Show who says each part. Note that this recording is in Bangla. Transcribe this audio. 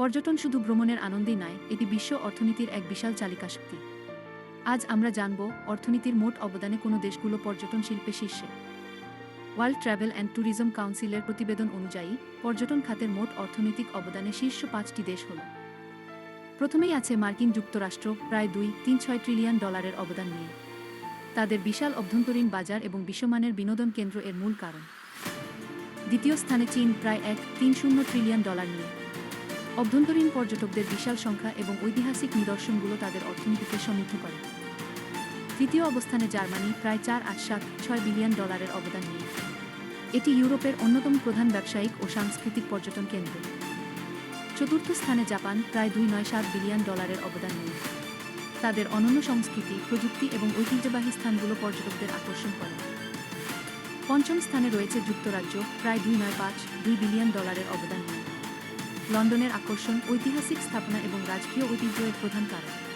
Speaker 1: পর্যটন শুধু ভ্রমণের আনন্দেই নয়, এটি বিশ্ব অর্থনীতির এক বিশাল চালিকা শক্তি। আজ আমরা জানব অর্থনীতির মোট অবদানে কোনো দেশগুলো পর্যটন শিল্পে শীর্ষে। ওয়ার্ল্ড ট্রাভেল অ্যান্ড ট্যুরিজম কাউন্সিলের প্রতিবেদন অনুযায়ী, পর্যটন খাতের মোট অর্থনৈতিক অবদানে শীর্ষ পাঁচটি দেশ হল। প্রথমেই আছে মার্কিন যুক্তরাষ্ট্র, প্রায় দুই, তিন, ছয় ট্রিলিয়ন ডলারের অবদান নিয়ে। তাদের বিশাল অভ্যন্তরীণ বাজার এবং বিশ্বমানের বিনোদন কেন্দ্র এর মূল কারণ। দ্বিতীয় স্থানে চীন, প্রায় এক, তিন, শূন্য ট্রিলিয়ন ডলার নিয়ে। অভ্যন্তরীণ পর্যটকদের বিশাল সংখ্যা এবং ঐতিহাসিক নিদর্শনগুলো তাদের অর্থনীতিকে সমৃদ্ধ করে। তৃতীয় অবস্থানে জার্মানি প্রায় চার আট সাত ছয় বিলিয়ন ডলারের অবদান নিয়ে। এটি ইউরোপের অন্যতম প্রধান ব্যবসায়িক ও সাংস্কৃতিক পর্যটন কেন্দ্র। চতুর্থ স্থানে জাপান প্রায় দুই নয় সাত বিলিয়ন ডলারের অবদান নিয়ে। তাদের অনন্য সংস্কৃতি, প্রযুক্তি এবং ঐতিহ্যবাহী স্থানগুলো পর্যটকদের আকর্ষণ করে। পঞ্চম স্থানে রয়েছে যুক্তরাজ্য, প্রায় দুই নয় পাঁচ দুই বিলিয়ন ডলারের অবদান নিয়ে। লন্ডনের আকর্ষণ ঐতিহাসিক স্থাপনা এবং রাজকীয় ঐতিহ্যের প্রধান কারণ।